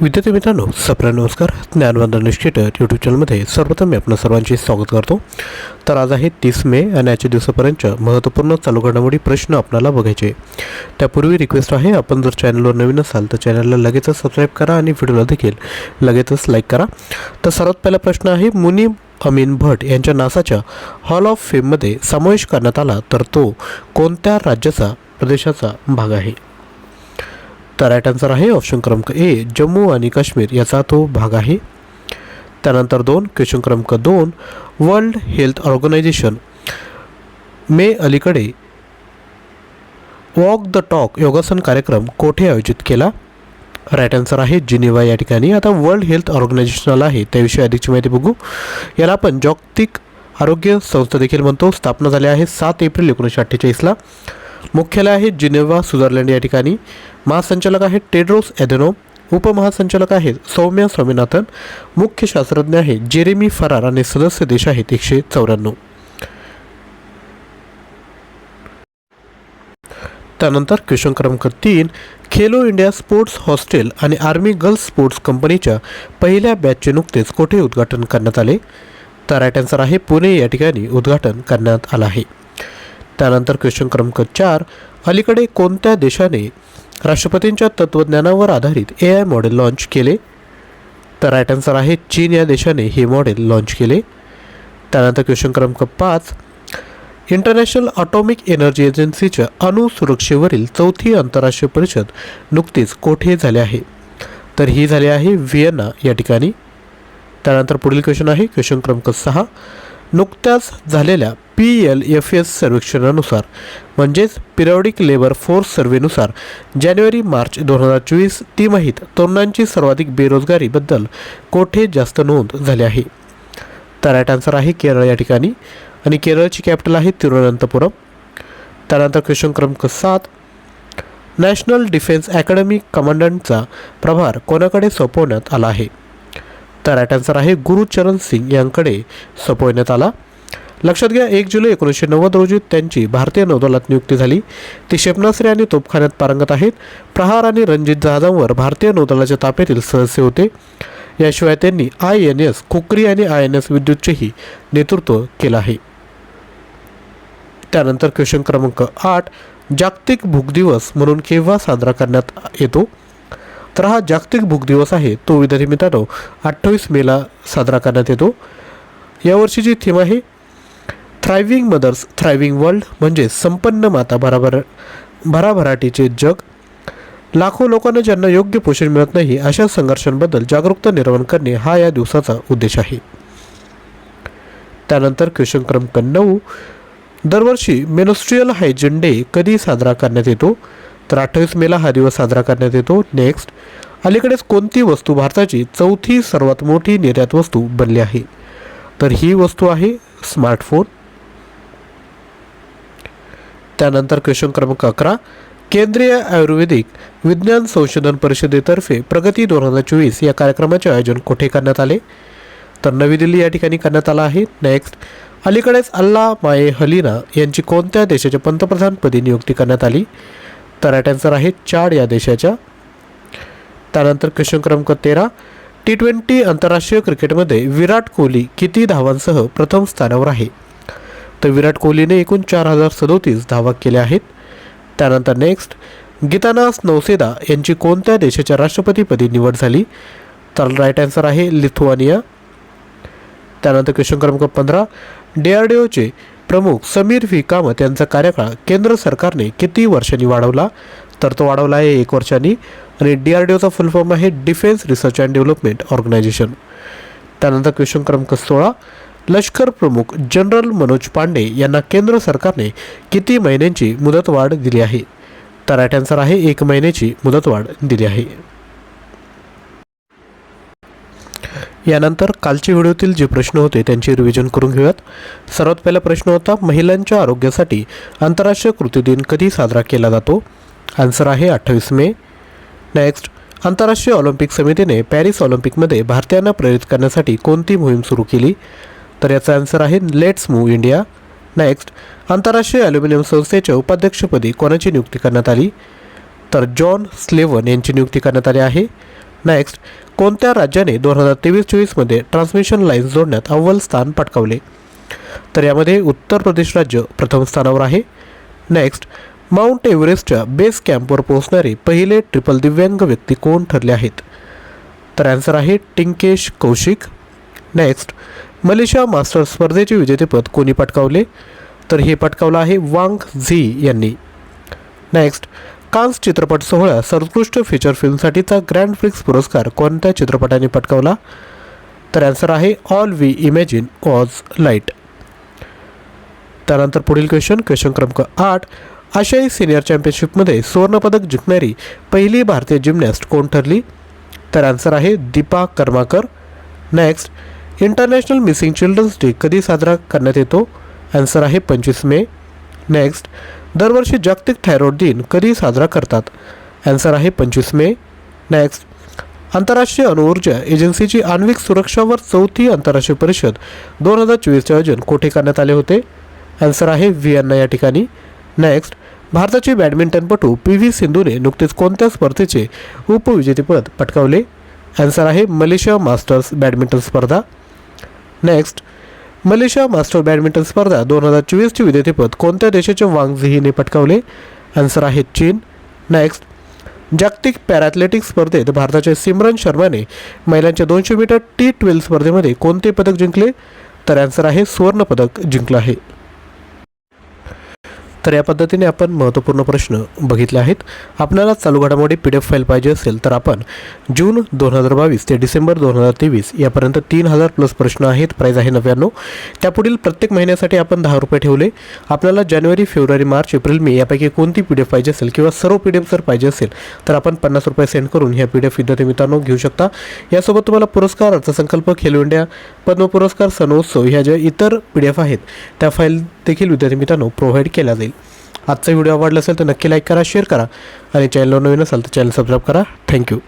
विद्यार्थी मित्रांनो सप्रा नमस्कार. ज्ञानवंदन इन्स्टिट्यूट यूट्यूब चॅनलमध्ये सर्वप्रथम मी आपणा सर्वांचे स्वागत करतो. तर आज आहे तीस मे आणि आजच्या दिवसापर्यंत महत्त्वपूर्ण चालू घडामोडी प्रश्न आपल्याला बघायचे. त्यापूर्वी रिक्वेस्ट आहे आपण जर चॅनलवर नवीन असाल तर चॅनलला लगेचच सबस्क्राईब करा आणि व्हिडिओला देखील लगेचच लाईक करा. तर सर्वात पहिला प्रश्न आहे मुनीम अमीन भट यांच्या नासाच्या हॉल ऑफ फेममध्ये समावेश करण्यात आला तर तो कोणत्या राज्याचा प्रदेशाचा भाग आहे? तर राईट आन्सर आहे ऑप्शन क्रमांक ए जम्मू आणि काश्मीर याचा तो भाग आहे. त्यानंतर दोन क्वेश्चन क्रमांक दोन वर्ल्ड हेल्थ ऑर्गनायझेशन मे अलीकडे वॉक द टॉक योगासन कार्यक्रम कोठे आयोजित केला? राईट आन्सर आहे जिनिवा या ठिकाणी. आता वर्ल्ड हेल्थ ऑर्गनायझेशनला आहे त्याविषयी अधिकची माहिती बघू. याला आपण जागतिक आरोग्य संस्था देखील म्हणतो. स्थापना झाली आहे सात एप्रिल एकोणीसशे अठ्ठेचाळीसला. मुख्यालय आहे जिनेवा स्वित्झर्लंड या ठिकाणी. महासंचालक आहेत टेड्रोस एदेनो उपमहासंचालक आहेत सौम्या स्वामीनाथन. मुख्य शास्त्रज्ञ आहेत जेरेमी फरार आणि सदस्य देश आहेत एकशे चौऱ्याण्णव. त्यानंतर क्वेश्चन क्रमांक तीन. खेलो इंडिया स्पोर्ट्स हॉस्टेल आणि आर्मी गर्ल्स स्पोर्ट्स कंपनीच्या पहिल्या बॅचचे नुकतेच कोठे उद्घाटन करण्यात आले? तर राईट आन्सर आहे पुणे या ठिकाणी उद्घाटन करण्यात आलं आहे. त्यानंतर क्वेश्चन क्रमांक चार अलीकडे कोणत्या देशाने राष्ट्रपतींच्या तत्त्वज्ञानावर आधारित ए आय मॉडेल लॉन्च केले? तर राईट आन्सर आहे चीन या देशाने हे मॉडेल लॉन्च केले. त्यानंतर क्वेश्चन क्रमांक पाच इंटरनॅशनल ऑटॉमिक एनर्जी एजन्सीच्या अणुसुरक्षेवरील चौथी आंतरराष्ट्रीय परिषद नुकतीच कोठे झाली आहे? तर ही झाली आहे व्हिएना या ठिकाणी. त्यानंतर पुढील क्वेश्चन आहे क्वेश्चन क्रमांक सहा नुकत्याच झालेल्या पी एल एफ एस सर्वेक्षणानुसार म्हणजेच पिरियॉडिक लेबर फोर्स सर्वेनुसार जानेवारी मार्च दोन हजार चोवीस तिमाहीत तरुणांची सर्वाधिक बेरोजगारीबद्दल कोठे जास्त नोंद झाली आहे? तर राईट आन्सर आहे केरळ या ठिकाणी. आणि केरळची कॅपिटल आहे तिरुवनंतपुरम. त्यानंतर क्वेश्चन क्रमांक सात नॅशनल डिफेन्स अकॅडमी कमांडंटचा प्रभार कोणाकडे सोपवण्यात आला आहे? तर राईट आन्सर आहे गुरुचरण सिंग यांकडे सोपवण्यात आला. लक्षात घ्या एक जुलै एकोणीसशे नव्वद रोजी त्यांची भारतीय नौदलात नियुक्ती झाली. ते क्षेपणास्त्रे आणि तोपखान्यात पारंगत आहेत. प्रहार आणि रणजित जहाजांवर भारतीय नौदलाच्या ताफ्यातील सदस्य होते. याशिवाय त्यांनी आय एन एस कुकरी आणि आय एन एस विद्युतचेही नेतृत्व केलं आहे. त्यानंतर क्वेश्चन क्रमांक आठ जागतिक भूक दिवस म्हणून केव्हा साजरा करण्यात येतो? तर हा जागतिक भूक दिवस आहे तो विद्यार्थी मित्रांनो अठ्ठावीस मेला साजरा करण्यात येतो. यावर्षीची थीम आहे थ्रायव्हिंग मदर्स थ्रायव्हिंग वर्ल्ड म्हणजे संपन्न माता भराभर भराभराटीचे जग. लाखो लोकांना ज्यांना योग्य पोषण मिळत नाही अशा संघर्षांबद्दल जागरूकता निर्माण करणे हा या दिवसाचा उद्देश आहे. त्यानंतर क्वेश्चन क्रमांक नऊ. दरवर्षी मेनोस्ट्रियल हायजीन डे कधी साजरा करण्यात येतो? तर अठ्ठावीस मेला हा दिवस साजरा करण्यात येतो. नेक्स्ट. अलीकडेच कोणती वस्तू भारताची चौथी सर्वात मोठी निर्यात वस्तू बनली आहे? तर ही वस्तू आहे स्मार्टफोन. त्यानंतर क्वेश्चन क्रमांक अकरा केंद्रीय आयुर्वेदिक विज्ञान संशोधन परिषदेतर्फे प्रगती दोन हजार चोवीस या कार्यक्रमाचे आयोजन कुठे करण्यात आले? तर नवी दिल्ली या ठिकाणी करण्यात आला आहे. नेक्स्ट अलीकडेच अल्ला माये हलीना यांची कोणत्या देशाच्या पंतप्रधानपदी नियुक्ती करण्यात आली? तर राईट आन्सर आहे चाड या देशाच्या. त्यानंतर क्वेश्चन क्रमांक तेरा टी ट्वेंटी आंतरराष्ट्रीय क्रिकेटमध्ये विराट कोहली किती धावांसह प्रथम स्थानावर आहे? तर विराट कोहलीने एकूण चार हजार सदोतीस धावा केल्या आहेत. त्यानंतर नेक्स्ट गीतानास नौसेदा यांची कोणत्या देशाच्या राष्ट्रपतीपदी निवड झाली? तर राईट आन्सर आहे लिथुआनिया. त्यानंतर क्वेश्चन क्रमांक पंधरा डी आर डी ओचे प्रमुख समीर व्ही. कामत यांचा कार्यकाळ केंद्र सरकारने किती वर्षांनी वाढवला? तर तो वाढवला आहे एक वर्षांनी आणि डी आर डी ओचा फुल फॉर्म आहे defence research and development organisation त्यानंतर क्वेश्चन क्रमांक सोळा लष्कर प्रमुख जनरल मनोज पांडे यांना केंद्र सरकारने किती महिन्यांची मुदतवाढ दिली आहे? तर राईट आन्सर आहे एक महिन्याची मुदतवाढ दिली आहे. यानंतर कालच्या व्हिडिओतील जे प्रश्न होते त्यांचे रिव्हिजन करून घेऊयात. सर्वात पहिला प्रश्न होता महिलांच्या आरोग्यासाठी आंतरराष्ट्रीय कृती दिन कधी साजरा केला जातो? आन्सर आहे अठ्ठावीस मे. नेक्स्ट आंतरराष्ट्रीय ऑलिम्पिक समितीने पॅरिस ऑलिम्पिकमध्ये भारतीयांना प्रेरित करण्यासाठी कोणती मोहीम सुरू केली? तर याचा आन्सर आहे लेट्स मूव्ह इंडिया नेक्स्ट आंतरराष्ट्रीय ॲल्युमिनियम संस्थेच्या उपाध्यक्षपदी कोणाची नियुक्ती करण्यात आली? तर जॉन स्लेवन यांची नियुक्ती करण्यात आली आहे. नेक्स्ट कोणत्या राज्याने दोन हजार तेवीस चोवीसमध्ये ट्रान्समिशन लाईन्स जोडण्यात अव्वल स्थान पटकावले? तर यामध्ये उत्तर प्रदेश राज्य प्रथम स्थानावर आहे. नेक्स्ट माउंट एव्हरेस्टच्या बेस कॅम्पवर पोहोचणारे पहिले ट्रिपल दिव्यांग व्यक्ती कोण ठरले आहेत? तर आन्सर आहे Tinkesh Kaushik. Next Malaysia master स्पर्धेचे विजेतेपद कोणी पटकावले? तर हे पटकावलं आहे वांग झी यांनी. नेक्स्ट कान्स चित्रपट सोहळा सर्वोत्कृष्ट फीचर फिल्मसाठीचा ग्रँड फ्रिक्स पुरस्कार कोणत्या चित्रपटाने पटकावला? तर आन्सर आहे all we imagine as light त्यानंतर पुढील क्वेश्चन क्वेश्चन क्रमांक आठ. आशियाई सिनियर चॅम्पियनशिपमध्ये सुवर्णपदक जिंकणारी पहिली भारतीय जिमनॅस्ट कोण ठरली? तर आन्सर आहे Dipa Karmakar. Next international missing children's day कधी साजरा करण्यात येतो? आन्सर आहे पंचवीस मे. नेक्स्ट दरवर्षी जागतिक थायरॉइड दिन कधी साजरा करतात? आन्सर आहे पंचवीस मे. नेक्स्ट आंतरराष्ट्रीय अणुऊर्जा एजन्सीची आण्विक सुरक्षावर चौथी आंतरराष्ट्रीय परिषद दोन हजार चोवीसचे आयोजन कोठे करण्यात आले होते? आन्सर आहे व्हिएन्ना या ठिकाणी. नेक्स्ट भारताचे बॅडमिंटनपटू पी व्ही सिंधूने नुकतेच कोणत्या स्पर्धेचे उपविजेतेपद पटकावले? आन्सर आहे मलेशिया मास्टर्स बॅडमिंटन स्पर्धा. नेक्स्ट मलेशिया मास्टर बॅडमिंटन स्पर्धा दोन हजार चोवीसचे विजेतेपद कोणत्या देशाचे वांग झीने पटकावले? आन्सर आहे चीन. नेक्स्ट जागतिक पॅराथलेटिक स्पर्धेत भारताच्या सिमरन शर्माने महिलांच्या दोनशे मीटर टी ट्वेल्व स्पर्धेमध्ये कोणते पदक जिंकले? तर आन्सर आहे सुवर्णपदक जिंकलं आहे. तर या पद्धतीने आपण महत्त्वपूर्ण प्रश्न बघितले आहेत. आपल्याला चालू घडामोडी पी डी एफ फाईल पाहिजे असेल तर आपण जून दोन हजार बावीस ते डिसेंबर दोन हजार तेवीस यापर्यंत तीन हजार प्लस प्रश्न आहेत. प्राईज आहे नव्याण्णव. त्यापुढील प्रत्येक महिन्यासाठी आपण दहा रुपये ठेवले. आपल्याला जानेवारी फेब्रुवारी मार्च एप्रिल मे यापैकी कोणती पी डी एफ पाहिजे असेल किंवा सर्व पी डी एफ जर पाहिजे असेल तर आपण पन्नास रुपये सेंड करून ह्या पी डी एफ विद्यार्थी मित्रांनो घेऊ शकता. यासोबत तुम्हाला पुरस्कार अर्थसंकल्प खेलो इंडिया पद्म पुरस्कार सणोत्सव ह्या ज्या इतर पी डी एफ आहेत त्या फाईल देखील विद्यार्थी मित्रांनो प्रोव्हाइड केला जाईल. आजचा व्हिडिओ आवडला असेल तर नक्की लाईक करा शेअर करा. आणि चॅनलवर नवीन असाल तर चॅनल सबस्क्राईब करा. थँक्यू